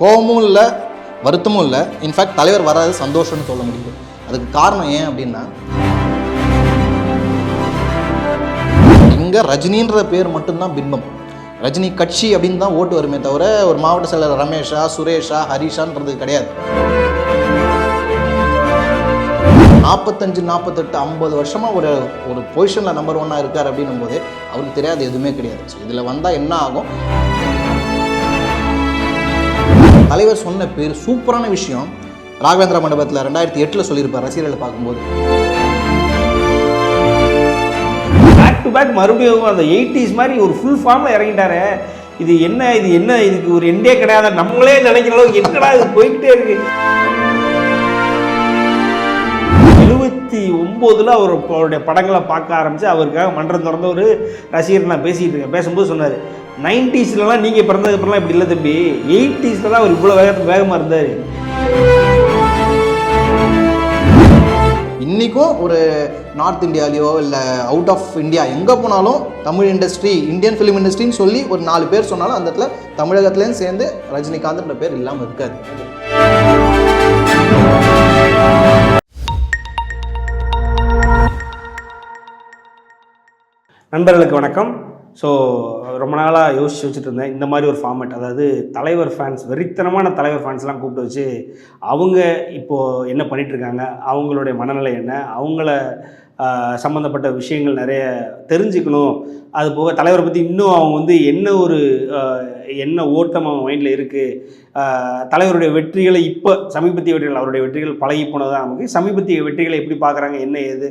கோபமும் இல்லை வருத்தமும் இல்லை. இன்ஃபேக்ட் தலைவர் வராது சந்தோஷம்னு சொல்ல முடியுது. அதுக்கு காரணம் ஏன் அப்படின்னா இங்கே ரஜினின்ற பேர் மட்டும்தான் பின்பம். ரஜினி கட்சி அப்படின்னு தான் ஓட்டு வருமே தவிர ஒரு மாவட்ட செயலர் ரமேஷா சுரேஷா ஹரிஷான்றது கிடையாது. நாற்பத்தஞ்சு நாற்பத்தெட்டு ஐம்பது வருஷமாக ஒரு ஒரு பொசிஷனில் நம்பர் ஒன்னாக இருக்கார் அப்படின்னும் போது அவருக்கு தெரியாது எதுவுமே கிடையாது. ஸோ இதில் வந்தால் என்ன ஆகும்? தலைவர் சொன்ன பேர் சூப்பரான விஷயம். ராகவேந்திர மண்டபத்தில் ரெண்டாயிரத்தி எட்டில் சொல்லியிருப்பார் ரசிகர்களை பார்க்கும்போது. பேக் டு பேக் மறுபடியும் அந்த எயிட்டிஸ் மாதிரி ஒரு ஃபுல் ஃபார்மில் இறங்கிட்டாரு. இது என்ன இது என்ன இதுக்கு ஒரு எண்டே கிடையாது. நம்மளே நினைக்கிற அளவுக்கு என்னடா இது போய்கிட்டே இருக்கு. எழுபத்தி ஒம்போதில் அவர் அவருடைய படங்களை பார்க்க ஆரம்பித்து அவருக்காக மன்றம் திறந்த ஒரு ரசிகர் நான் பேசிகிட்டு இருக்கேன். பேசும்போது சொன்னார் நைன்டிஸ்லலாம் நீங்கள் பிறந்ததுக்கப்புறம்லாம் இப்படி இல்லை தம்பி. எயிட்டிஸில் தான் அவர் இவ்வளோ வேக வேகமாக இருந்தார். இன்றைக்கும் ஒரு நார்த் இந்தியாலேயோ இல்லை அவுட் ஆஃப் இந்தியா எங்கே போனாலும் தமிழ் இண்டஸ்ட்ரி இந்தியன் ஃபிலிம் இண்டஸ்ட்ரின்னு சொல்லி ஒரு நாலு பேர் சொன்னாலும் அந்த இடத்துல தமிழகத்துலேயும் சேர்ந்து ரஜினிகாந்த்ன்ற பேர் இல்லாமல் இருக்காது. நண்பர்களுக்கு வணக்கம். ஸோ ரொம்ப நாளாக யோசிச்சு வச்சுட்டு இருந்தேன் இந்த மாதிரி ஒரு ஃபார்மேட் அதாவது தலைவர் ஃபேன்ஸ் வெறித்தனமான தலைவர் ஃபேன்ஸ்லாம் கூப்பிட்டு வச்சு அவங்க இப்போது என்ன பண்ணிகிட்ருக்காங்க அவங்களுடைய மனநிலை என்ன? அவங்கள சம்மந்தப்பட்ட விஷயங்கள் நிறைய தெரிஞ்சுக்கணும். அது போக தலைவரை பற்றி இன்னும் அவங்க வந்து என்ன ஒரு என்ன ஓட்டம் அவங்க மைண்டில் இருக்குது தலைவருடைய வெற்றிகளை இப்போ சமீபத்திய வெற்றிகள் அவருடைய வெற்றிகள் பழகி போனதாக நமக்கு. சமீபத்திய வெற்றிகளை எப்படி பார்க்குறாங்க என்ன ஏது?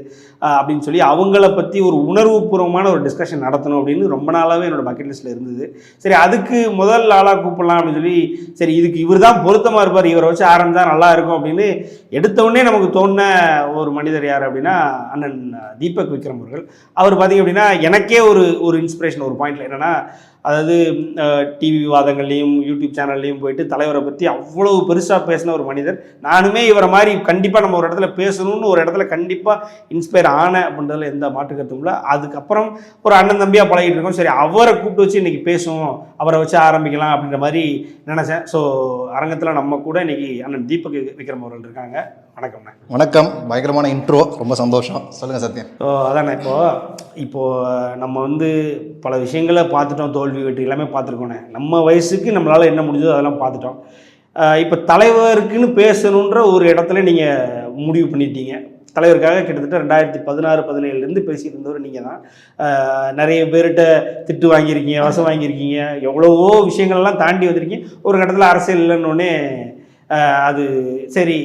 அப்படின்னு சொல்லி அவங்கள பற்றி ஒரு உணர்வுபூர்வமான ஒரு டிஸ்கஷன் நடத்தணும் அப்படின்னு ரொம்ப நாளாகவே என்னோடய பக்கெட் லிஸ்ட்டில் இருந்தது. சரி அதுக்கு முதல் ஆளாக கூப்பிடலாம் அப்படின்னு சொல்லி சரி இதுக்கு இவர் தான் பொருத்தமாக இருப்பார். இவரை வச்சு ஆரம்பித்தா நல்லா இருக்கும் அப்படின்னு எடுத்தவுடனே நமக்கு தோணுன ஒரு மனிதர் யார் அப்படின்னா அண்ணன் தீபக் விக்ரம் அவர்கள். அவர் பார்த்தீங்க அப்படின்னா எனக்கே ஒரு ஒரு இன்ஸ்பிரேஷன் ஒரு பாயிண்ட்ல என்னன்னா அதாவது டிவி விவாதங்கள்லையும் யூடியூப் சேனல்லையும் போயிட்டு தலைவரை பற்றி அவ்வளவு பெருசாக பேசின ஒரு மனிதர். நானுமே இவரை மாதிரி கண்டிப்பாக நம்ம ஒரு இடத்துல பேசணும்னு ஒரு இடத்துல கண்டிப்பாக இன்ஸ்பயர் ஆன அப்படின்றதுல எந்த மாற்று கருத்தும் இல்லை. அதுக்கப்புறம் ஒரு அண்ணன் தம்பியாக பழகிட்டு இருக்கோம். சரி அவரை கூப்பிட்டு வச்சு இன்னைக்கு பேசுவோம். அவரை வச்சு ஆரம்பிக்கலாம் அப்படின்ற மாதிரி நினச்சேன். ஸோ அரங்கத்தில் நம்ம கூட இன்னைக்கு அண்ணன் தீபக் விக்ரம் அவர்கள் இருக்காங்க. வணக்கம்ண்ணே. வணக்கம். பயங்கரமான இன்ட்ரோ ரொம்ப சந்தோஷம். சொல்லுங்கள் சத்யன். ஸோ அதானே இப்போ இப்போ நம்ம வந்து பல விஷயங்களை பார்த்துட்டோம். தோல்வி வெற்றி எல்லாமே பார்த்துருக்கோண்ணே. நம்ம வயசுக்கு நம்மளால் என்ன முடிஞ்சதோ அதெல்லாம் பார்த்துட்டோம். இப்போ தலைவருக்குன்னு பேசணுன்ற ஒரு இடத்துல நீங்கள் முடிவு பண்ணிட்டீங்க. தலைவருக்காக கிட்டத்தட்ட ரெண்டாயிரத்தி பதினாறு பதினேழுலேருந்து பேசிட்டு இருந்தவர் நீங்கள் தான் நிறைய பேர்கிட்ட திட்டு வாங்கியிருக்கீங்க வசம் வாங்கியிருக்கீங்க. எவ்வளவோ விஷயங்கள்லாம் தாண்டி வந்திருக்கீங்க. ஒரு கட்டத்தில் அரசியல் இல்லைன்னொடனே அது சரி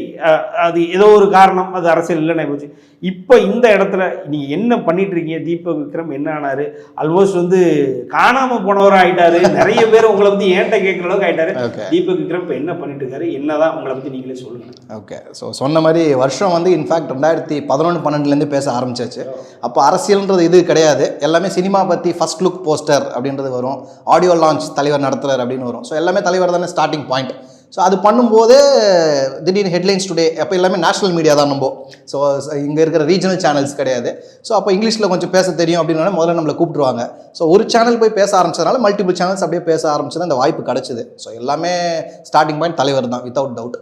அது ஏதோ ஒரு காரணம் அது அரசியல் இல்லைன்னு போச்சு. இப்போ இந்த இடத்துல நீங்கள் என்ன பண்ணிட்டு இருக்கீங்க? தீபக் விக்ரம் என்ன ஆனாரு? ஆல்மோஸ்ட் வந்து காணாம போனவரும் ஆயிட்டாரு. நிறைய பேர் உங்களை பத்தி ஏன்ட்ட கேட்குற அளவுக்கு ஆயிட்டாரு. ஓகே தீபக் விக்ரம் இப்போ என்ன பண்ணிட்டு இருக்காரு? என்னதான் உங்களை பத்தி நீங்களே சொல்லுங்க. ஓகே ஸோ சொன்ன மாதிரி வருஷம் வந்து இன்ஃபேக்ட் ரெண்டாயிரத்தி பதினொன்று பன்னெண்டுலேருந்து பேச ஆரம்பிச்சாச்சு. அப்போ அரசியல்ன்றது இது கிடையாது. எல்லாமே சினிமா பற்றி ஃபர்ஸ்ட் லுக் போஸ்டர் அப்படின்றது வரும். ஆடியோ லான்ச் தலைவர் நடத்துறாரு அப்படின்னு வரும். ஸோ எல்லாமே தலைவர் தானே ஸ்டார்டிங் பாயிண்ட் ஸோ அது பண்ணும்போது திடீர்னு ஹெட்லைன்ஸ் டுடே அப்போ எல்லாமே நேஷனல் மீடியா தான் நம்ம ஸோ இங்கே இருக்கிற ரீஜனல் சேனல்ஸ் கிடையாது. ஸோ அப்போ இங்கிலீஷில் கொஞ்சம் பேச தெரியும் அப்படின்னா முதல்ல நம்மளை கூப்பிட்டுருவாங்க. ஸோ ஒரு சேனல் போய் பேச ஆரம்பிச்சதுனால மல்டிபிள் சேனல்ஸ் அப்படியே பேச ஆரம்பிச்சது அந்த வாய்ப்பு கிடச்சிது. ஸோ எல்லாமே ஸ்டார்டிங் பாயிண்ட் தலைவர் தான் வித்தவுட் டவுட்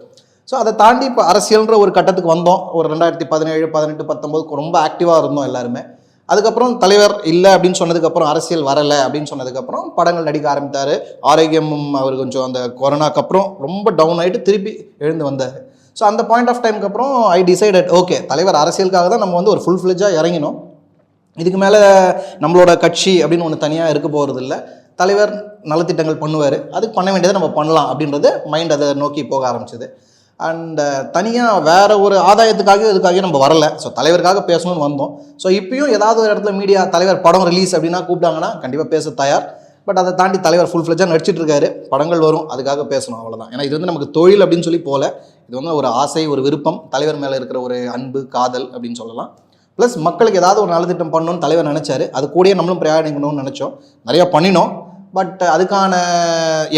ஸோ அதை தாண்டி இப்போ அரசியல்ன்ற ஒரு கட்டத்துக்கு வந்தோம். ஒரு ரெண்டாயிரத்தி பதினேழு பதினெட்டு பத்தொம்போது ரொம்ப ஆக்டிவாக இருந்தோம் எல்லாருமே. அதுக்கப்புறம் தலைவர் இல்லை அப்படின்னு சொன்னதுக்கப்புறம் அரசியல் வரலை அப்படின்னு சொன்னதுக்கப்புறம் படங்கள் நடிக்க ஆரம்பித்தார். ஆரோக்கியமும் அவர் கொஞ்சம் அந்த கொரோனாக்கு அப்புறம் ரொம்ப டவுன் ஆகிட்டு திருப்பி எழுந்து வந்தார். ஸோ அந்த பாயிண்ட் ஆஃப் டைமுக்கு அப்புறம் ஐ டிசைடட் ஓகே தலைவர் அரசியலுக்காக தான் நம்ம வந்து ஒரு ஃபுல் ஃப்ளெஜாக இறங்கினோம். இதுக்கு மேலே நம்மளோட கட்சி அப்படின்னு ஒன்று தனியாக இருக்க போகிறது இல்லை. தலைவர் நலத்திட்டங்கள் பண்ணுவார். அதுக்கு பண்ண வேண்டியதை நம்ம பண்ணலாம் அப்படின்றது மைண்ட் அதை நோக்கி போக ஆரம்பிச்சது. அண்ட் uh, தனியாக வேறு ஒரு ஆதாயத்துக்காக இதுக்காக நம்ம வரல. ஸோ தலைவருக்காக பேசணும்னு வந்தோம். ஸோ இப்பயும் ஏதாவது ஒரு இடத்துல மீடியா தலைவர் படம் ரிலீஸ் அப்படின்னா கூப்பிட்டாங்கன்னா கண்டிப்பாக பேச தயார். பட் அதை தாண்டி தலைவர் ஃபுல் ஃப்ளெஜாக நடிச்சிட்டு இருக்காரு. படங்கள் வரும் அதுக்காக பேசணும் அவ்வளோதான் ஏன்னா இது வந்து நமக்கு தொழில் அப்படின்னு சொல்லி போல. இது வந்து ஒரு ஆசை ஒரு விருப்பம். தலைவர் மேலே இருக்கிற ஒரு அன்பு காதல் அப்படின்னு சொல்லலாம். ப்ளஸ் மக்களுக்கு ஏதாவது ஒரு நலத்திட்டம் பண்ணணும்னு தலைவர் நினச்சாரு. அது கூடயே நம்மளும் பிரயாணிக்கணும்னு நினச்சோம். நிறையா பண்ணினோம். பட் uh, அதுக்கான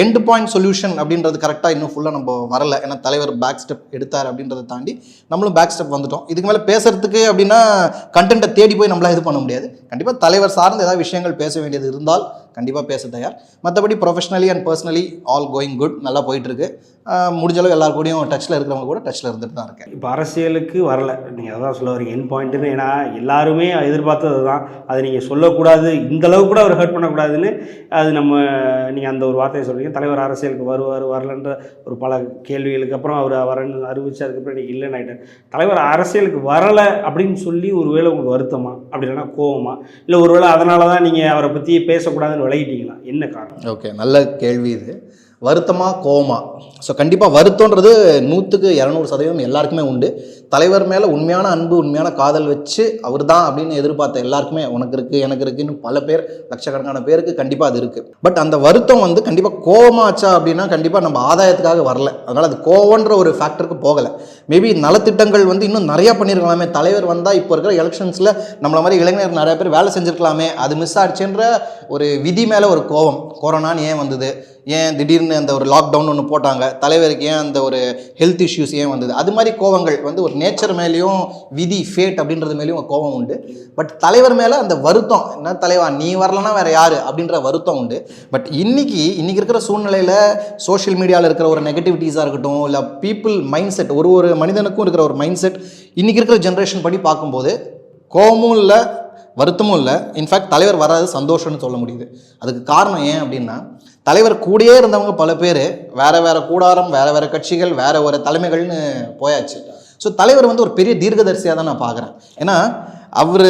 எண்ட் பாயிண்ட் சொல்யூஷன் அப்படின்றது கரெக்டாக இன்னும் ஃபுல்லாக நம்ம வரல. ஏன்னா தலைவர் பேக் ஸ்டெப் எடுத்தார் அப்படின்றத தாண்டி நம்மளும் பேக் ஸ்டெப் வந்துட்டோம். இதுக்கு மேலே பேசுறதுக்கு அப்படின்னா கண்டென்ட்டை தேடி போய் நம்மளால் இது பண்ண முடியாது. கண்டிப்பாக தலைவர் சார்ந்து ஏதாவது விஷயங்கள் பேச வேண்டியது இருந்தால் கண்டிப்பாக பேச தயார். மற்றபடி professionally and personally all going good நல்லா போயிட்டுருக்கு. முடிஞ்சளவு எல்லாரு எல்லார் கூடயும் டச்சில் இருக்கிறவங்க கூட டச்சில் இருந்துட்டு தான் இருக்கேன். இப்போ அரசியலுக்கு வரல. நீங்கள் அதான் சொல்ல வரீங்க என் பாயிண்ட்டுன்னு ஏன்னா எல்லாருமே எதிர்பார்த்தது தான் அதை நீங்கள் சொல்லக்கூடாது. இந்த அளவுக்கு கூட அவர் ஹர்ட் பண்ணக்கூடாதுன்னு அது நம்ம நீங்கள் அந்த ஒரு வார்த்தையை சொல்கிறீங்க தலைவர் அரசியலுக்கு வருவார் வரலன்ற ஒரு பல கேள்விகளுக்கு அப்புறம் அவர் வரன்னு அறிவிச்சு அதுக்கப்புறம் நீங்கள் இல்லைன்னு ஆகிட்டார் தலைவர் அரசியலுக்கு வரலை அப்படின்னு சொல்லி ஒருவேளை உங்களுக்கு வருத்தமா? அப்படி இல்லைன்னா கோவமா? இல்லை ஒருவேளை அதனால தான் நீங்கள் அவரை பற்றி பேசக்கூடாதுன்னு விலகிட்டீங்களா? என்ன காரணம்? ஓகே நல்ல கேள்வி இது. வருத்தமா கோவமாக ஸோ கண்டிப்பாக வருத்தம்ன்றது நூற்றுக்கு இரநூறு சதவீதம் எல்லாருக்குமே உண்டு. தலைவர் மேலே உண்மையான அன்பு உண்மையான காதல் வச்சு அவர் தான் அப்படின்னு எதிர்பார்த்த எல்லாருக்குமே உனக்கு இருக்குது எனக்கு இருக்குன்னு பல பேர் லட்சக்கணக்கான பேருக்கு கண்டிப்பாக அது இருக்குது பட் அந்த வருத்தம் வந்து கண்டிப்பாக கோவமாச்சா அப்படின்னா கண்டிப்பாக நம்ம ஆதாயத்துக்காக வரல. அதனால் அது கோவன்ற ஒரு ஃபேக்டருக்கு போகலை. மேபி நலத்திட்டங்கள் வந்து இன்னும் நிறையா பண்ணியிருக்கலாமே தலைவர் வந்தால் இப்போ இருக்கிற எலெக்ஷன்ஸில் நம்மள மாதிரி இளைஞர் நிறைய பேர் வேலை செஞ்சுருக்கலாமே. அது மிஸ் ஆச்சுன்ற ஒரு விதி மேலே ஒரு கோவம். கொரோனான்னு ஏன் வந்தது? ஏன் திடீர்னு அந்த ஒரு லாக்டவுன் ஒன்று போட்டாங்க? தலைவருக்கு ஏன் அந்த ஒரு ஹெல்த் இஷ்யூஸ் ஏன் வந்தது? அது மாதிரி கோவங்கள் வந்து ஒரு நேச்சர் மேலேயும் விதி ஃபேட் அப்படின்றது மேலேயும் கோவம் உண்டு. பட் தலைவர் மேலே அந்த வருத்தம் என்ன தலைவா நீ வரலன்னா வேறு யார்? அப்படின்ற வருத்தம் உண்டு. பட் இன்னைக்கு இன்னைக்கு இருக்கிற சூழ்நிலையில் சோஷியல் மீடியாவில் இருக்கிற ஒரு நெகட்டிவிட்டிஸாக இருக்கட்டும் இல்லை பீப்புள் மைண்ட் செட் ஒரு ஒரு மனிதனுக்கும் இருக்கிற ஒரு மைண்ட் செட் இன்னைக்கு இருக்கிற ஜென்ரேஷன் படி பார்க்கும்போது கோவமும் இல்லை வருத்தமும் இல்லை. இன்ஃபேக்ட் தலைவர் வராது சந்தோஷம்னு சொல்ல முடியுது. அதுக்கு காரணம் ஏன் அப்படின்னா தலைவர் கூடயே இருந்தவங்க பல பேர். வேற வேற கூடாரம் வேற வேற கட்சிகள் வேற வேறு தலைமைகள்னு போயாச்சு. ஸோ தலைவர் வந்து ஒரு பெரிய தீர்க்கதரிசியாக தான் நான் பார்க்குறேன். ஏன்னா அவர்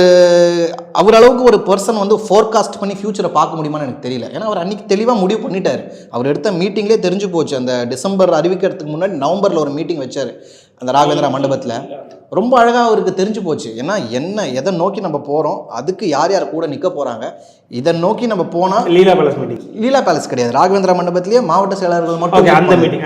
அவர் அளவுக்கு ஒரு பர்சன் வந்து ஃபோர்காஸ்ட் பண்ணி ஃபியூச்சரை பார்க்க முடியுமான்னு எனக்கு தெரியல. ஏன்னா அவர் அன்றைக்கி தெளிவாக முடிவு பண்ணிட்டார். அவர் எடுத்த மீட்டிங்லேயே தெரிஞ்சு போச்சு. அந்த டிசம்பர் அறிவிக்கிறதுக்கு முன்னாடி நவம்பரில் ஒரு மீட்டிங் வச்சார். அந்த ராகவேந்திரா மண்டபத்தில் ரொம்ப அழகாக அவருக்கு தெரிஞ்சு போச்சு. ஏன்னா என்ன எதை நோக்கி நம்ம போகிறோம் அதுக்கு யார் யார் கூட நிற்க போகிறாங்க இதை நோக்கி நம்ம போனால் Leela palace meeting. Leela palace கிடையாது. ராகவேந்திரா மண்டபத்திலேயே மாவட்ட செயலாளர்கள் மட்டும் அந்த. மீட்டிங்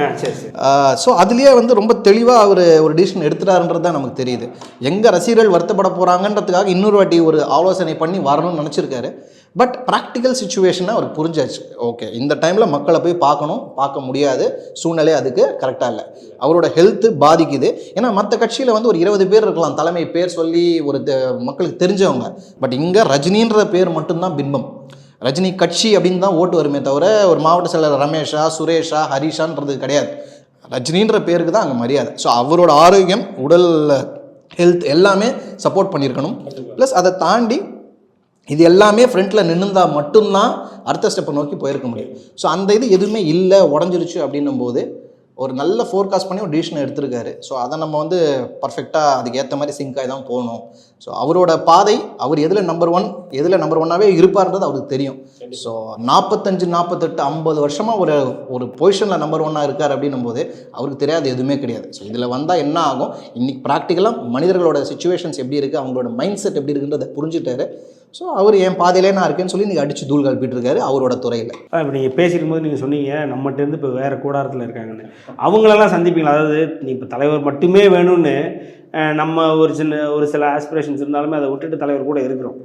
ஸோ அதுலேயே வந்து ரொம்ப தெளிவாக அவர் ஒரு டிசிஷன் எடுத்துட்டாருன்றது தான் நமக்கு தெரியுது. எங்கே ரசிகர்கள் வருத்தப்பட போகிறாங்கன்றதுக்காக இன்னொரு வாட்டி ஒரு ஆலோசனை பண்ணி வரணும்னு நினச்சிருக்காரு. பட் ப்ராக்டிக்கல் சுச்சுவேஷனை அவர் புரிஞ்சாச்சு. ஓகே இந்த டைமில் மக்களை போய் பார்க்கணும் பார்க்க முடியாது. சூழ்நிலை அதுக்கு கரெக்டாக இல்லை. அவரோட ஹெல்த்து பாதிக்குது. ஏன்னா மற்ற கட்சியில் வந்து ஒரு இருபது பேர் இருக்கலாம். தலைமை பேர் சொல்லி ஒரு மக்களுக்கு தெரிஞ்சவங்க. பட் இங்கே ரஜினின்ற பேர் மட்டும்தான் பின்பம். ரஜினி கட்சி அப்படின்னு தான் ஓட்டு வருமே தவிர ஒரு மாவட்ட செயலர் ரமேஷா சுரேஷா ஹரிஷான்றது கிடையாது. ரஜினின்ற பேருக்கு தான் அங்கே மரியாதை. ஸோ அவரோட ஆரோக்கியம் உடல் ஹெல்த் எல்லாமே சப்போர்ட் பண்ணியிருக்கணும். ப்ளஸ் அதை தாண்டி இது எல்லாமே ஃப்ரண்ட்டில் நின்றுந்தால் மட்டும்தான் அடுத்த ஸ்டெப்பை நோக்கி போயிருக்க முடியும். ஸோ அந்த இது எதுவுமே இல்லை உடஞ்சிருச்சு அப்படின்னும் போது ஒரு நல்ல ஃபோர்காஸ்ட் பண்ணி ஒரு டிசிஷன் எடுத்திருக்காரு. ஸோ அதை நம்ம வந்து பர்ஃபெக்டாக அதுக்கு ஏற்ற மாதிரி சிங்க் ஆகி தான் போகணும். ஸோ அவரோட பாதை அவர் எதில் நம்பர் ஒன் எதில் நம்பர் ஒன்னாகவே இருப்பார்ன்றது அவருக்கு தெரியும். ஸோ நாற்பத்தஞ்சு நாற்பத்தெட்டு ஐம்பது வருஷமாக ஒரு ஒரு பொசிஷனில் நம்பர் ஒன்னாக இருக்கார் அப்படின்னும் போது அவருக்கு தெரியாது எதுவுமே கிடையாது. ஸோ இதில் வந்தால் என்ன ஆகும்? இன்றைக்கி ப்ராக்டிக்கலாக மனிதர்களோட சுச்சுவேஷன்ஸ் எப்படி இருக்குது அவங்களோட மைண்ட் செட் எப்படி இருக்குன்றதை புரிஞ்சுட்டாரு. ஸோ அவர் என் பாதையிலே நான் இருக்கேன்னு சொல்லி நீங்கள் அடிச்சு தூள் கல்பிட்டு இருக்காரு அவரோட துறையில். இப்போ நீங்கள் பேசிக்கும் போது நீங்கள் சொன்னீங்க நம்மகிட்டேருந்து இப்போ வேறு கூடாரத்தில் இருக்காங்கன்னு. அவங்களெல்லாம் சந்திப்பீங்களா? அதாவது நீ இப்போ தலைவர் மட்டுமே வேணும்னு நம்ம ஒரு சின்ன ஒரு சில ஆஸ்பிரேஷன்ஸ் இருந்தாலுமே அதை விட்டுட்டு தலைவர் கூட இருக்கிறோம்.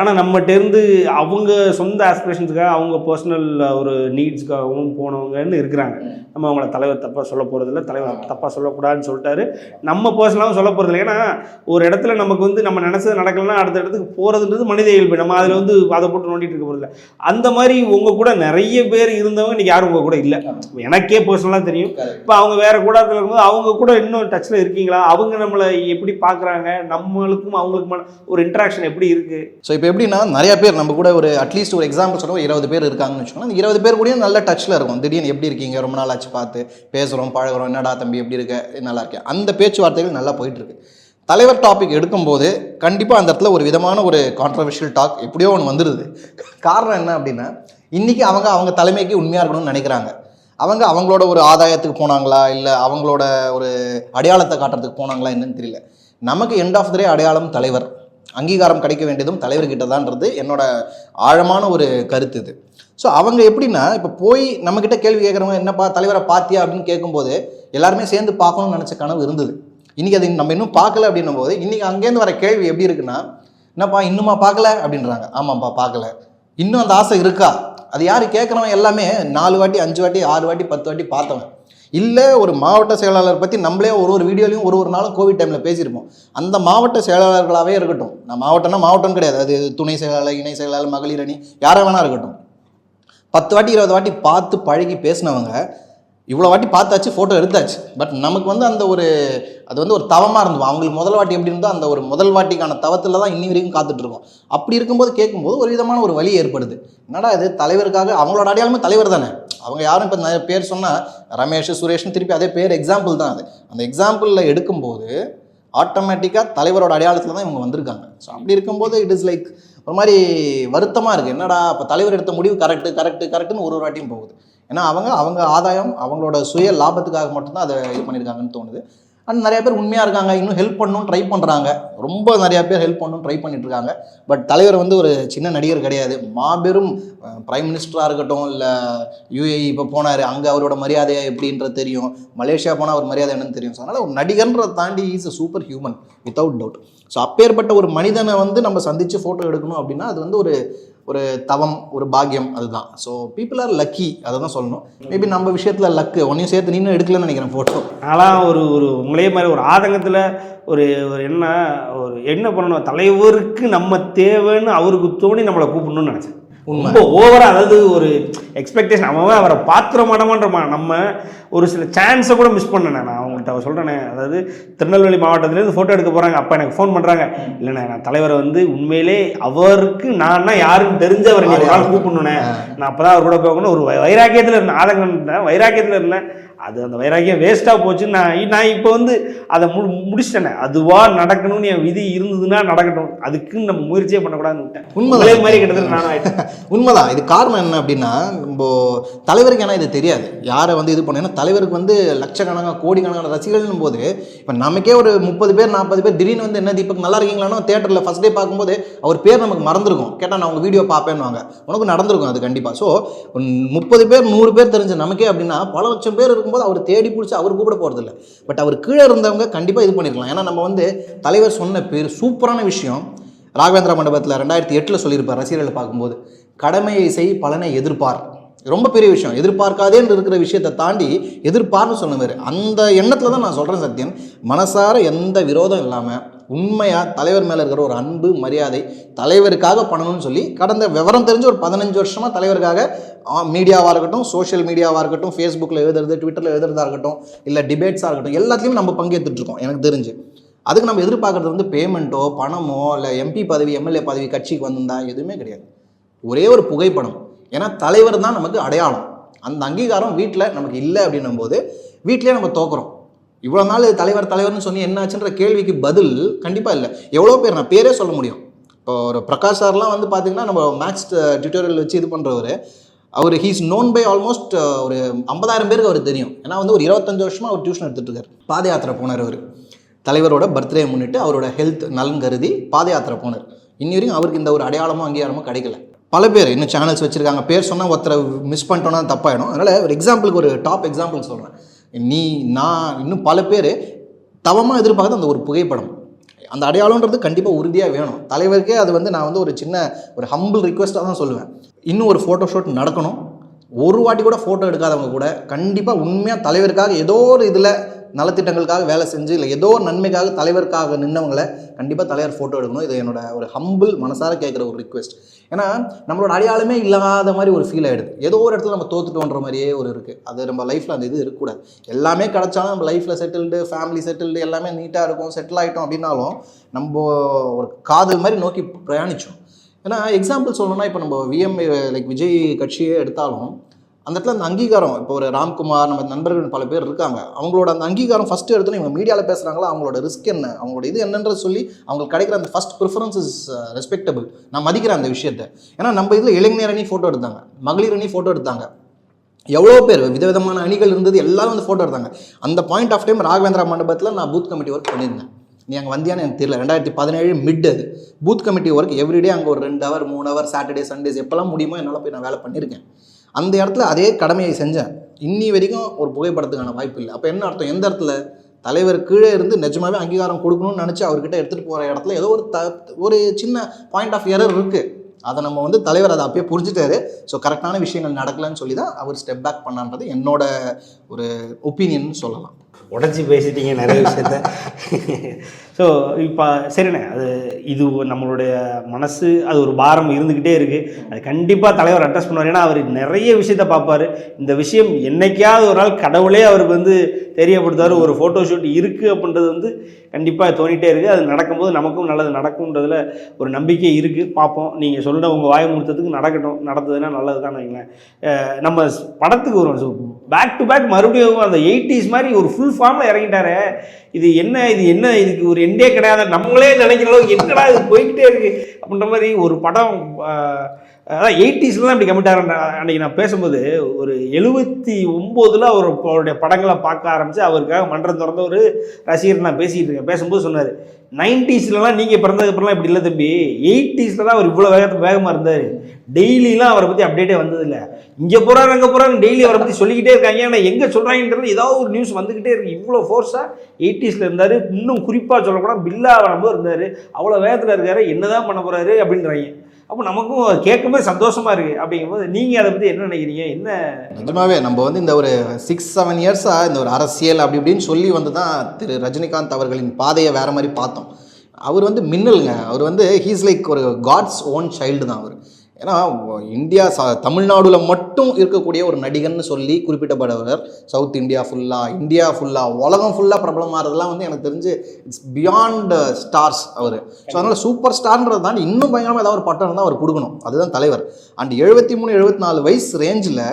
ஆனால் நம்மகிட்டேருந்து அவங்க சொந்த ஆஸ்பிரேஷன்ஸுக்காக அவங்க பர்சனல் ஒரு நீட்ஸ்க்காகவும் போனவங்கன்னு இருக்கிறாங்க. நம்ம அவங்கள தலைவர் தப்பாக சொல்ல போகிறதில்ல தலைவர் தப்பாக சொல்லக்கூடாதுன்னு சொல்லிட்டாரு. நம்ம பர்சனலாகவும் சொல்ல போகிறதில்ல ஏன்னா ஒரு இடத்துல நமக்கு வந்து நம்ம நினச்சது நடக்கலைன்னா அடுத்த இடத்துக்கு போகிறதுன்றது மனித இயல்பு. நம்ம அதில் வந்து அதை போட்டு நோண்டிட்டு இருக்க போகிறதில்ல அந்த மாதிரி உங்கள் கூட நிறைய பேர் இருந்தவங்க இன்னைக்கு யாரும் உங்கள் கூட இல்லை. எனக்கே பர்சனலாக தெரியும். இப்போ அவங்க வேற கூடாரத்தில் இருக்கும்போது அவங்க கூட இன்னும் டச்சில் இருக்கீங்களா? அவங்க நம்மளை எப்படி பார்க்குறாங்க? நம்மளுக்கும் அவங்களுக்குமான ஒரு இன்ட்ராக்ஷன் எப்படி இருக்குது ஸோ இப்போ எப்படின்னா நிறைய பேர் நம்ம கூட ஒரு அட்லீஸ்ட் ஒரு எக்ஸாம்பிள் சொல்லுவோம் இருபது பேர் இருக்காங்கன்னு வச்சுக்கோங்க அந்த இருபது பேர் கூடயும் நல்ல டச்சில் இருக்கும். திடீர்னு எப்படி இருக்கீங்க? ரொம்ப நாள் ஆச்சு பார்த்து. பேசுகிறோம் பழகுறோம். என்னடா தம்பி எப்படி இருக்க? நல்லா இருக்கேன் அந்த பேச்சுவார்த்தைகள் நல்லா போயிட்டு இருக்கு. தலைவர் டாபிக் எடுக்கும்போது கண்டிப்பாக அந்த இடத்துல ஒரு விதமான ஒரு கான்ட்ரவர்ஷியல் டாக் எப்படியோ ஒன்று வந்துடுது காரணம் என்ன அப்படின்னா இன்றைக்கி அவங்க அவங்க தலைமைக்கு உண்மையாக இருக்கணும்னு நினைக்கிறாங்க. அவங்க அவங்களோட ஒரு ஆதாயத்துக்கு போனாங்களா? இல்லை அவங்களோட ஒரு அடையாளத்தை காட்டுறதுக்கு போனாங்களா? என்னன்னு தெரியல. நமக்கு எண்ட் ஆஃப் த டே அடையாளம் தலைவர். அங்கீகாரம் கிடைக்க வேண்டியதும் தலைவர்கிட்ட தான்றது என்னோட ஆழமான ஒரு கருத்து இது. ஸோ அவங்க எப்படின்னா இப்போ போய் நம்மக்கிட்ட கேள்வி கேட்குறவங்க என்னப்பா தலைவரை பார்த்தியா? அப்படின்னு கேட்கும்போது எல்லாருமே சேர்ந்து பார்க்கணும்னு நினச்ச கனவு இருந்தது. இன்றைக்கி அது நம்ம இன்னும் பார்க்கல அப்படின்னும் போது இன்றைக்கி அங்கேருந்து வர கேள்வி எப்படி இருக்குன்னா என்னப்பா இன்னுமா பார்க்கல? அப்படின்றாங்க. ஆமாம்ப்பா பார்க்கல. இன்னும் அந்த ஆசை இருக்கா? அது யார் கேட்குறவன் எல்லாமே நாலு வாட்டி அஞ்சு வாட்டி ஆறு வாட்டி பத்து வாட்டி பார்த்தவன். இல்லை ஒரு மாவட்ட செயலாளர் பற்றி நம்மளே ஒரு ஒரு வீடியோலையும் ஒரு ஒரு நாளும் கோவிட் டைமில் பேசியிருப்போம். அந்த மாவட்ட செயலாளர்களாகவே இருக்கட்டும். நான் மாவட்டம்னா மாவட்டம் கிடையாது. அது துணை செயலாளர் இணை செயலாளர் மகளிர் அணி யாராக வேணா இருக்கட்டும். பத்து வாட்டி இருபது வாட்டி பார்த்து பழகி பேசினவங்க இவ்வளோ வாட்டி பார்த்தாச்சு ஃபோட்டோ எடுத்தாச்சு. பட் நமக்கு வந்து அந்த ஒரு அது வந்து ஒரு தவமாக இருந்தோம் அவங்களுக்கு முதல் வாட்டி எப்படி இருந்தோ அந்த ஒரு முதல் வாட்டிக்கான தவத்தில் தான் இன்னி வரைக்கும் காத்துட்ருக்கோம் அப்படி இருக்கும்போது கேட்கும்போது ஒரு விதமான ஒரு வழி ஏற்படுது. என்னடா இது? தலைவருக்காக அவங்களோட அடையாளமே தலைவர் தானே? அவங்க யாரும் இப்போ நிறைய பேர் சொன்னால் ரமேஷ் சுரேஷ்னு திருப்பி அதே பேர் எக்ஸாம்பிள் தான் அது. அந்த எக்ஸாம்பிளில் எடுக்கும்போது ஆட்டோமேட்டிக்காக தலைவரோட அடையாளத்தில் தான் இவங்க வந்திருக்காங்க. ஸோ அப்படி இருக்கும்போது இட் இஸ் லைக் ஒரு மாதிரி வருத்தமாக இருக்குது என்னடா இப்போ தலைவர் எடுத்த முடிவு கரெக்டு கரெக்டு கரெக்டுன்னு ஒரு ஒரு வாட்டியும் போகுது. ஏன்னா அவங்க அவங்க ஆதாயம் அவங்களோட சுய லாபத்துக்காக மட்டும்தான் அதை இது பண்ணியிருக்காங்கன்னு தோணுது. அண்ட் நிறைய பேர் உண்மையாக இருக்காங்க இன்னும் ஹெல்ப் பண்ணணும் ட்ரை பண்ணுறாங்க ரொம்ப நிறைய பேர் ஹெல்ப் பண்ணணும் ட்ரை பண்ணிட்டு இருக்காங்க. பட் தலைவர் வந்து ஒரு சின்ன நடிகர் கிடையாது. மாபெரும் பிரைம் மினிஸ்டராக இருக்கட்டும் இல்லை யூஏஇ இப்போ போனார் அங்கே அவரோட மரியாதை எப்படின்றது தெரியும். மலேசியா போனால் அவர் மரியாதை என்னன்னு தெரியும். ஸோ அதனால் ஒரு நடிகன்றதை தாண்டி is a super human without doubt so அப்பேற்பட்ட ஒரு மனிதனை வந்து நம்ம சந்தித்து ஃபோட்டோ எடுக்கணும் அப்படின்னா அது வந்து ஒரு ஒரு தவம் ஒரு பாக்கியம் அதுதான். ஸோ பீப்புள் ஆர் லக்கி அதை தான் சொல்லணும். மேபி நம்ம விஷயத்தில் லக்கு ஒன்றையும் சேர்த்து நீனும் எடுக்கலன்னு நினைக்கிறேன் ஃபோட்டோ நான்லாம் ஒரு ஒரு உங்களே மாதிரி ஒரு ஆதங்கத்தில் ஒரு ஒரு என்ன ஒரு என்ன பண்ணணும் தலைவருக்கு நம்ம தேவைன்னு அவருக்கு தோணி நம்மளை கூப்பிடணும்னு நினச்சேன். ரொம்ப ஓவராக அதாவது ஒரு எக்ஸ்பெக்டேஷன் அவன் அவரை பாத்திர மாட்டோமான்றமா நம்ம ஒரு சில சான்ஸை கூட மிஸ் பண்ணேன் நான். அவங்கள்ட்ட சொல்கிறேனே அதாவது திருநெல்வேலி மாவட்டத்துலேருந்து ஃபோட்டோ எடுக்க போகிறாங்க அப்போ எனக்கு ஃபோன் பண்ணுறாங்க இல்லைண்ணே நான் தலைவரை வந்து உண்மையிலே அவருக்கு நான்னா யாருன்னு தெரிஞ்சவர் ஒரு நாள் கூப்பிடணுண்ணே நான் அப்போ தான் அவர் கூட போகணும். ஒரு வைராக்கியத்தில் இருந்தேன். ஆதங்கம் இருந்தேன் வைராக்கியத்தில் இருந்தேன். அது அந்த வைராக்கியம் வேஸ்ட்டாக போச்சு நான் நான் இப்போ வந்து அதை மு முடிச்சிட்டேனே. அதுவாக நடக்கணும்னு என் விதி இருந்ததுன்னா நடக்கட்டும். அதுக்குன்னு நம்ம முயற்சியே பண்ணக்கூடாதுன்னு விட்டேன். உண்மைதான். உங்களே மாதிரி கிட்டத்தட்ட நானும் ஆயிட்டேன். உண்மைதான். இது காரணம் என்ன அப்படின்னா நம்ம தலைவருக்கு ஏன்னா இது தெரியாது. யாரை வந்து இது பண்ண தலைவருக்கு வந்து லட்சக்கணக்கான கோடிக்கணக்கான ரசிகர்கள்னும் போது இப்போ நமக்கே ஒரு முப்பது பேர் நாற்பது பேர் திடீர்னு வந்து என்ன தீபக் நல்லா இருக்கீங்களானோ தேட்டரில் ஃபஸ்ட் டே பார்க்கும்போது அவர் பேர் நமக்கு மறந்துருக்கும். கேட்டால் நான் உங்கள் வீடியோ பார்ப்பேன்னுவாங்க. உனக்கு நடந்திருக்கும் அது கண்டிப்பாக ஸோ முப்பது பேர் நூறு பேர் தெரிஞ்ச நமக்கே அப்படின்னா பல லட்சம் பேர் இருக்கும்போது அவர் தேடி பிடிச்சி அவர் கூப்பிட போகிறதில்ல பட் அவர் கீழே இருந்தவங்க கண்டிப்பாக இது பண்ணிருக்கலாம். ஏன்னா நம்ம வந்து தலைவர் சொன்ன பேர் சூப்பரான விஷயம். ராகவேந்திர மண்டபத்தில் ரெண்டாயிரத்தி எட்டில் சொல்லியிருப்பார் ரசிகர்களை பார்க்கும்போது. கடமையை செய் பலனை எதிர்பார். ரொம்ப பெரிய விஷயம். எதிர்பார்க்காதேன்னு இருக்கிற விஷயத்தை தாண்டி எதிர்பார்னு சொன்னவர். அந்த எண்ணத்தில் தான் நான் சொல்கிறேன் சத்யன். மனசார எந்த விரோதம் இல்லாமல் உண்மையாக தலைவர் மேலே இருக்கிற ஒரு அன்பு மரியாதை தலைவருக்காக பண்ணணும்னு சொல்லி கடந்த விவரம் தெரிஞ்சு ஒரு பதினஞ்சு வருஷமாக தலைவருக்காக மீடியாவாக இருக்கட்டும் சோஷியல் மீடியாவாக இருக்கட்டும் ஃபேஸ்புக்கில் எழுதுறது ட்விட்டரில் எழுதுறதா இருக்கட்டும் இல்லை டிபேட்ஸாக இருக்கட்டும் எல்லாத்துலேயும் நம்ம பங்கேற்றுட்ருக்கோம் எனக்கு தெரிஞ்சு. அதுக்கு நம்ம எதிர்பார்க்குறது வந்து பேமெண்ட்டோ பணமோ இல்லை எம்பி பதவி எம்எல்ஏ பதவி கட்சிக்கு வந்திருந்தா எதுவுமே கிடையாது. ஒரே ஒரு புகைப்படம். ஏன்னா தலைவர் தான் நமக்கு அடையாளம். அந்த அங்கீகாரம் வீட்டில் நமக்கு இல்லை அப்படின்னும் போது வீட்டிலே நம்ம தோக்குறோம். இவ்வளோ நாள் தலைவர் தலைவர்னு சொன்னி என்னாச்சுன்ற கேள்விக்கு பதில் கண்டிப்பாக இல்லை. எவ்வளோ பேர் நான் பேரே சொல்ல முடியும். இப்போ ஒரு பிரகாஷ் சார்லாம் வந்து பார்த்தீங்கன்னா நம்ம மேக்ஸ் டியூட்டோரியல் uh, வச்சு இது பண்ணுறவர் அவர் ஹீஸ் நோன் பை ஆல்மோஸ்ட் ஒரு ஐம்பதாயிரம் பேருக்கு அவர் தெரியும். ஏன்னா வந்து ஒரு இருபத்தஞ்சு வருஷமாக அவர் டியூஷன் எடுத்துகிட்டு இருக்கார். பாத யாத்திரை போனார் அவர். தலைவரோட பர்த்டே முன்னிட்டு அவரோட ஹெல்த் நலன் கருதி பாத யாத்திரை போனார். இன்னி வரைக்கும் அவருக்கு இந்த ஒரு அடையாளமோ அங்கீகாரமோ கிடைக்கல. பல பேர் இன்னும் சேனல்ஸ் வச்சுருக்காங்க. பேர் சொன்னால் ஒருத்தரை மிஸ் பண்ணிட்டோன்னா தப்பாயிடும். அதனால் ஒரு எக்ஸாம்பிளுக்கு ஒரு டாப் எக்ஸாம்பிள் சொல்கிறேன் நீ நான் இன்னும் பல பேர் தவமாக எதிர்பார்க்குறது அந்த ஒரு புகைப்படம். அந்த அடையாளன்றது கண்டிப்பாக உறுதியாக வேணும். தலைவருக்கே அது வந்து நான் வந்து ஒரு சின்ன ஒரு ஹம்பிள் ரிக்வெஸ்ட்டாக தான் சொல்லுவேன். இன்னும் ஒரு ஃபோட்டோ ஷூட் நடக்கணும். ஒரு வாட்டி கூட ஃபோட்டோ எடுக்காதவங்க கூட கண்டிப்பாக உண்மையாக தலைவருக்காக ஏதோ ஒரு இதில் நலத்திட்டங்களுக்காக வேலை செஞ்சு இல்லை ஏதோ ஒரு நன்மைக்காக தலைவருக்காக நின்றவங்களை கண்டிப்பாக தலைவர் ஃபோட்டோ எடுக்கணும். இது என்னோட ஒரு ஹம்பிள் மனசார கேட்குற ஒரு ரிக்வெஸ்ட் ஏன்னா நம்மளோட அடையாளமே இல்லாத மாதிரி ஒரு ஃபீல் ஆகிடுது ஏதோ ஒரு இடத்துல நம்ம தோத்துட்டோன்ற மாதிரியே ஒரு இருக்குது அது நம்ம லைஃப்பில் அந்த இது இருக்கக்கூடாது. எல்லாமே கிடச்சாலும் நம்ம லைஃப்பில் செட்டில்டு ஃபேமிலி செட்டில்டு எல்லாமே நீட்டாக இருக்கும் செட்டில் ஆகிட்டோம் அப்படின்னாலும் நம்ம ஒரு காதல் மாதிரி நோக்கி பிரயாணித்தோம் ஏன்னா எக்ஸாம்பிள் சொல்லணும்னா இப்போ நம்ம விஎம் லைக் விஜய் கட்சியே எடுத்தாலும் அந்த இடத்துல அந்த அங்கீகாரம் இப்போ ஒரு ராம்குமார் நம்ம நண்பர்கள் பல பேர் இருக்காங்க. அவங்களோட அந்த அங்கீகாரம் ஃபஸ்ட்டு எடுத்துன்னு இவங்க மீடியாவில் பேசுகிறாங்களா அவங்களோட ரிஸ்க் என்ன? அவங்களோட இது என்னன்றது சொல்லி அவங்களுக்கு கிடைக்கிற அந்த ஃபஸ்ட் ப்ரிஃபரன்ஸ் இஸ் ரெஸ்பெக்டபிள் நான் மதிக்கிறேன் அந்த விஷயத்தை. ஏன்னா நம்ம இதில் இளைஞர் அணி ஃபோட்டோ எடுத்தாங்க. மகளிர் அணி ஃபோட்டோ எடுத்தாங்க. எவ்வளோ பேர் விதவிதமான அணிகள் இருந்தது எல்லாரும் வந்து ஃபோட்டோ எடுத்தாங்க. அந்த பாயிண்ட் ஆஃப் டைம் ராகவேந்திரா மண்டபத்தில் நான் பூத் கமிட்டி ஒர்க் பண்ணியிருந்தேன். நீ அங்கே வந்தியான்னு எனக்கு தெரியல. ரெண்டாயிரத்தி பதினேழு மிட் அது. பூத் கமிட்டி ஒர்க் எவ்ரிடே அங்கே ஒரு ரெண்டு ஹவர் மூணு ஹவர் சாட்டர்டே சண்டேஸ் எப்போல்லாம் முடியுமோ என்னால் போய் நான் வேலை பண்ணியிருக்கேன். அந்த இடத்துல அதே கடமையை செஞ்சேன். இன்னி வரைக்கும் ஒரு புகைப்படத்துக்கான வாய்ப்பு இல்லை. அப்போ என்ன அர்த்தம்? எந்த இடத்துல தலைவர் கீழே இருந்து நிஜமாவே அங்கீகாரம் கொடுக்கணும்னு நினச்சி அவர்கிட்ட எடுத்துகிட்டு போகிற இடத்துல ஏதோ ஒரு த ஒரு சின்ன பாயிண்ட் ஆஃப் எரர் இருக்குது அதை நம்ம வந்து தலைவர் அதை அப்பயே புரிஞ்சுட்டாரு. ஸோ கரெக்டான விஷயங்கள் நடக்கலன்னு சொல்லி தான் அவர் ஸ்டெப் பேக் பண்ணான்றது என்னோட ஒரு ஒப்பீனியன் சொல்லலாம். உடச்சி பேசிட்டீங்க நிறைய விஷயத்த. ஸோ இப்போ சரிண்ணே அது இது நம்மளுடைய மனசு அது ஒரு பாரம் இருந்துக்கிட்டே இருக்குது அது கண்டிப்பாக தலைவர் அட்ரஸ் பண்ணுவார். ஏன்னா அவர் நிறைய விஷயத்த பார்ப்பாரு. இந்த விஷயம் என்னைக்காவது ஒரு நாள் கடவுளே அவருக்கு வந்து தெரியப்படுத்தார் ஒரு ஃபோட்டோ ஷூட் இருக்குது அப்படின்றது வந்து கண்டிப்பாக தோணிகிட்டே இருக்குது அது நடக்கும்போது நமக்கும் நல்லது நடக்கும்ன்றதில் ஒரு நம்பிக்கை இருக்குது பார்ப்போம். நீங்கள் சொல்கிற உங்கள் வாய் முழுத்தத்துக்கு நடக்கட்டும். நடந்ததுன்னா நல்லது தான் வைங்களேன் நம்ம படத்துக்கு வருவோம். பேக் டு பேக் மறுபடியும் அந்த எயிட்டிஸ் மாதிரி ஒரு ஃபுல் ஃபார்மில் இறங்கிட்டாரு. இது என்ன இது என்ன இதுக்கு ஒரு எண்டே கிடையாது. நம்மளே நினைக்கிற அளவுக்கு என்னடா இது போய்கிட்டே இருக்கு? அப்படின்ற மாதிரி ஒரு படம் அதான் எயிட்டிஸ்லாம் இப்படி கம்மிட்டார் அன்றைக்கி நான் பேசும்போது ஒரு எழுபத்தி ஒம்போதில் அவர் அவருடைய படங்களை பார்க்க ஆரம்பித்து அவருக்காக மன்றம் திறந்த ஒரு ரசிகர் நான் பேசிக்கிட்டு இருக்கேன். பேசும்போது சொன்னார் நைன்டிஸ்லலாம் நீங்கள் பிறந்ததுக்கப்புறம்லாம் இப்படி இல்லை தம்பி. எயிட்டிஸில் தான் அவர் இவ்வளோ வேகத்து வேகமாக இருந்தார். டெய்லிலாம் அவரை பற்றி அப்டேட்டே வந்ததில்லை. இங்கே போகிறாரு அங்கே போகிறாரு டெய்லி அவரை பற்றி சொல்லிக்கிட்டே இருக்காங்க. ஆனால் எங்கே சொல்கிறாங்கன்றது ஏதாவது ஒரு நியூஸ் வந்துக்கிட்டே இருக்குது இவ்வளோ ஃபோர்ஸாக எயிட்டிஸில் இருந்தார். இன்னும் குறிப்பாக சொல்லப்போனால் பில்லா வரும்போது இருந்தார். அவ்வளோ வேகத்தில் இருக்காரு. என்னதான் பண்ண போகிறாரு அப்படின்றாங்க. அப்போ நமக்கும் கேட்கும்போது சந்தோஷமா இருக்கு. அப்படிங்கும்போது நீங்கள் அதை பற்றி என்ன நினைக்கிறீங்க? என்ன? நிஜமாவே நம்ம வந்து இந்த ஒரு சிக்ஸ் செவன் இயர்ஸாக இந்த ஒரு அரசியல் அப்படி இப்படின்னு சொல்லி வந்து தான் திரு ரஜினிகாந்த் அவர்களின் பாதையை வேற மாதிரி பார்த்தோம். அவர் வந்து மின்னலுங்க. அவர் வந்து ஹீஸ் லைக் ஒரு காட்ஸ் ஓன் சைல்டு தான் அவர். ஏன்னா இந்தியா ச தமிழ்நாடுல மட்டும் இருக்கக்கூடிய ஒரு நடிகர்னு சொல்லி குறிப்பிட்டப்படுவர் சவுத் இந்தியா ஃபுல்லாக இந்தியா ஃபுல்லாக உலகம் ஃபுல்லாக பிரபலமாகிறதுலாம் வந்து எனக்கு தெரிஞ்சு இட்ஸ் பியாண்ட் ஸ்டார்ஸ் அவர். ஸோ அதனால் சூப்பர் ஸ்டார்ன்றது தான் இன்னும் பயங்கரமாக ஏதாவது ஒரு பட்டம் இருந்தால் அவர் கொடுக்கணும். அதுதான் தலைவர். அண்ட் எழுபத்தி மூணு எழுபத்தி நாலு வயசு ரேஞ்சில்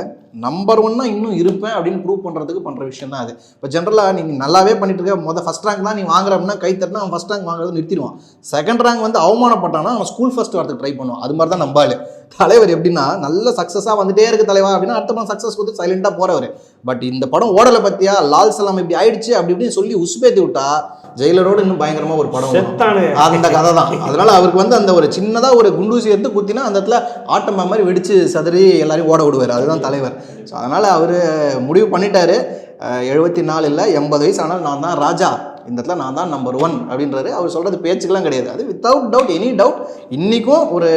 நம்பர் ஒன்னாக இன்னும் இருப்பேன் அப்படின்னு ப்ரூவ் பண்ணுறதுக்கு பண்ணுற விஷயம் தான் அது. இப்போ ஜென்ரலாக நீங்கள் நல்லாவே பண்ணிட்டு இருக்க மொதல் ஃபஸ்ட் ரேங்க் தான் நீ வாங்குறோம்னா அப்படின்னா கை தட்டினா அவன் ஃபஸ்ட் ரேங்க் வாங்குறது நிறுத்திடுவான். செகண்ட் ரேங்க் வந்து அவமானப்பட்டானா அவன் ஸ்கூல் ஃபஸ்ட் வரதுக்கு ட்ரை பண்ணுவான். அது மாதிரி தான் நம்பாள். தலைவர் எப்படின்னா நல்ல சக்ஸஸாக வந்துட்டே இருக்கு தலைவா அப்படின்னா அடுத்த படம் சக்ஸஸ் கொடுத்து சைலண்டாக போகிறவர் பட் இந்த படம் ஓடலை பற்றியா லால் சலாம் இப்படி ஆயிடுச்சு அப்படி இப்படின்னு சொல்லி உசுபேத்தி விட்டா ஜெயிலரோடு இன்னும் பயங்கரமாக ஒரு படம் அந்த கதை தான் அதனால அவருக்கு வந்து அந்த ஒரு சின்னதாக ஒரு குண்டூசி எடுத்து குத்தினா அந்த இடத்துல ஆட்டம் மாதிரி வெடிச்சு சதறி எல்லாரையும் ஓட விடுவார். அதுதான் தலைவர். ஸோ அதனால் அவர் முடிவு பண்ணிட்டாரு. எழுபத்தி நாலு இல்லை எண்பது வயசு ஆனால் நான் தான் ராஜா. இந்த இடத்துல நான் தான் நம்பர் ஒன் அப்படின்றாரு. அவர் சொல்கிறது பேச்சுக்கெல்லாம் கிடையாது. அது வித்தவுட் டவுட் எனி டவுட் இன்றைக்கும் ஒரு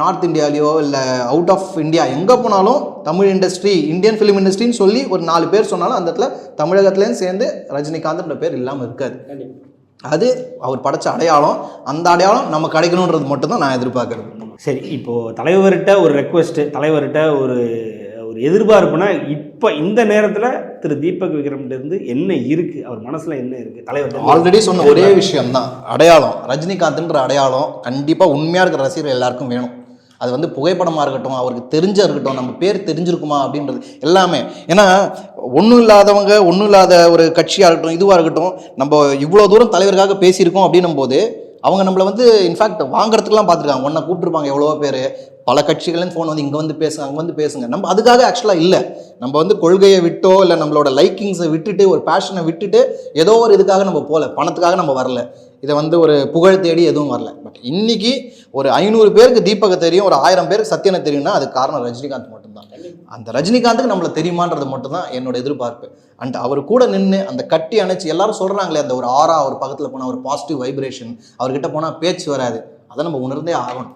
நார்த் இந்தியாலேயோ இல்லை அவுட் ஆஃப் இந்தியா எங்கே போனாலும் தமிழ் இண்டஸ்ட்ரி இந்தியன் ஃபிலிம் இண்டஸ்ட்ரின்னு சொல்லி ஒரு நாலு பேர் சொன்னாலும் அந்த இடத்துல தமிழகத்துலேயும் சேர்ந்து ரஜினிகாந்த்ன்ற பேர் இல்லாமல் இருக்காது. அது அவர் படைச்ச அடையாளம். அந்த அடையாளம் நம்ம கிடைக்கணுன்றது மட்டும்தான் நான் எதிர்பார்க்குறது. சரி இப்போது தலைவர்கிட்ட ஒரு ரெக்வெஸ்ட்டு தலைவர்கிட்ட ஒரு எதிர்பார்ப்புனா இப்போ இந்த நேரத்தில் திரு தீபக் விக்ரம்கிட்டருந்து என்ன இருக்குது அவர் மனசில் என்ன இருக்குது தலைவர் ஆல்ரெடி சொன்ன ஒரே விஷயம் தான் அடையாளம். ரஜினிகாந்த்ன்ற அடையாளம் கண்டிப்பாக உண்மையாக இருக்கிற ரசிகர் எல்லாருக்கும் வேணும். அது வந்து புகைப்படமாக இருக்கட்டும் அவருக்கு தெரிஞ்ச இருக்கட்டும் நம்ம பேர் தெரிஞ்சிருக்குமா அப்படின்றது எல்லாமே. ஏன்னா ஒன்றும் இல்லாதவங்க ஒன்றும் இல்லாத ஒரு கட்சியாக இருக்கட்டும் இதுவாக இருக்கட்டும் நம்ம இவ்வளோ தூரம் தலைவருக்காக பேசியிருக்கோம் அப்படின்னும் போது அவங்க நம்மளை வந்து இன்ஃபேக்ட் வாங்குறதுக்குலாம் பார்த்துருக்காங்க. ஒன்றை கூப்பிட்டுருப்பாங்க எவ்வளோ பேர். பல கட்சிகள்லேருந்து ஃபோன் வந்து இங்கே வந்து பேசுங்க அங்கே வந்து பேசுங்க. நம்ம அதுக்காக ஆக்சுவலாக இல்லை. நம்ம வந்து கொள்கையை விட்டோ இல்லை நம்மளோட லைக்கிங்ஸை விட்டுட்டு ஒரு பேஷனை விட்டுட்டு ஏதோ ஒரு இதுக்காக நம்ம போகல பணத்துக்காக நம்ம வரல. இதை வந்து ஒரு புகழ் தேடி எதுவும் வரல. பட் இன்னைக்கு ஒரு ஐநூறு பேருக்கு தீபக தெரியும் ஒரு ஆயிரம் பேருக்கு சத்யனை தெரியும்னா அது காரணம் ரஜினிகாந்த் மட்டும்தான். அந்த ரஜினிகாந்துக்கு நம்மளை தெரியுமான்றது மட்டும்தான் என்னோட எதிர்பார்ப்பு. அண்ட் அவர் கூட நின்று அந்த கட்டி அணைச்சு எல்லாரும் சொல்கிறாங்களே அந்த ஒரு ஆறா அவர் பக்கத்தில் போனால் ஒரு பாசிட்டிவ் வைப்ரேஷன் அவர்கிட்ட போனால் பேச்சு வராது. அதை நம்ம உணர்ந்தே ஆகணும்.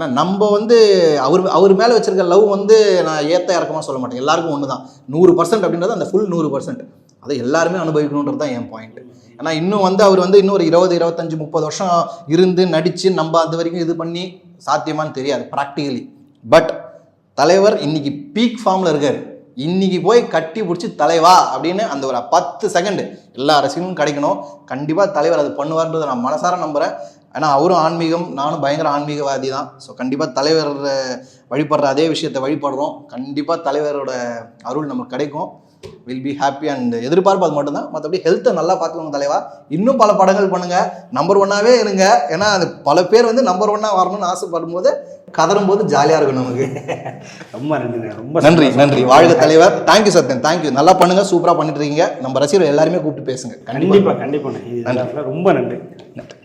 ஏன்னா நம்ம வந்து அவர் அவர் மேலே வச்சிருக்க லவ் வந்து நான் ஏத்த இறக்கமாக சொல்ல மாட்டேன். எல்லாருக்கும் ஒன்று தான் நூறு பர்சன்ட் அப்படின்றது அந்த ஃபுல் நூறு பர்சன்ட் அதை எல்லாருமே அனுபவிக்கணுன்றது தான் என் பாயிண்ட் ஏன்னா இன்னும் வந்து அவர் வந்து இன்னும் ஒரு இருபது இருபத்தஞ்சு முப்பது வருஷம் இருந்து நடித்து நம்ம அது வரைக்கும் இது பண்ணி சாத்தியமான்னு தெரியாது ப்ராக்டிகலி பட் தலைவர் இன்னைக்கு பீக் ஃபார்மில் இருக்கார். இன்னைக்கு போய் கட்டி பிடிச்சி தலைவா அப்படின்னு அந்த ஒரு பத்து செகண்ட் எல்லா ரசிகனும் கிடைக்கணும். கண்டிப்பாக தலைவர் அது பண்ணுவார்ன்றதை நான் மனசார நம்புகிறேன் ஏன்னா அவரும் ஆன்மீகம் நானும் பயங்கர ஆன்மீகவாதி தான் ஸோ கண்டிப்பாக தலைவர் வழிபடுற அதே விஷயத்தை வழிபடுறோம். கண்டிப்பாக தலைவரோட அருள் நமக்கு கிடைக்கும். வில் பி ஹாப்பி அண்ட் எதிர்பார்ப்பு அது மட்டும்தான். மற்றபடி ஹெல்த்தை நல்லா பார்த்துக்கோங்க தலைவா. இன்னும் பல படங்கள் பண்ணுங்க. நம்பர் ஒன்னாவே இருங்க. ஏன்னா அது பல பேர் வந்து நம்பர் ஒன்னா வரணும்னு ஆசைப்படும் போது கதறும் போது ஜாலியாக இருக்கும் நமக்கு. ரொம்ப நன்றிண்ணே ரொம்ப நன்றி. நன்றி. வாழ்க தலைவர். தேங்க்யூ சத்யன் தேங்க்யூ நல்லா பண்ணுங்க. சூப்பராக பண்ணிட்டு இருக்கீங்க. நம்ம ரசிகர் எல்லாருமே கூப்பிட்டு பேசுங்க. கண்டிப்பாக கண்டிப்பாண்ணே இது ரொம்ப நன்றி. நன்றி.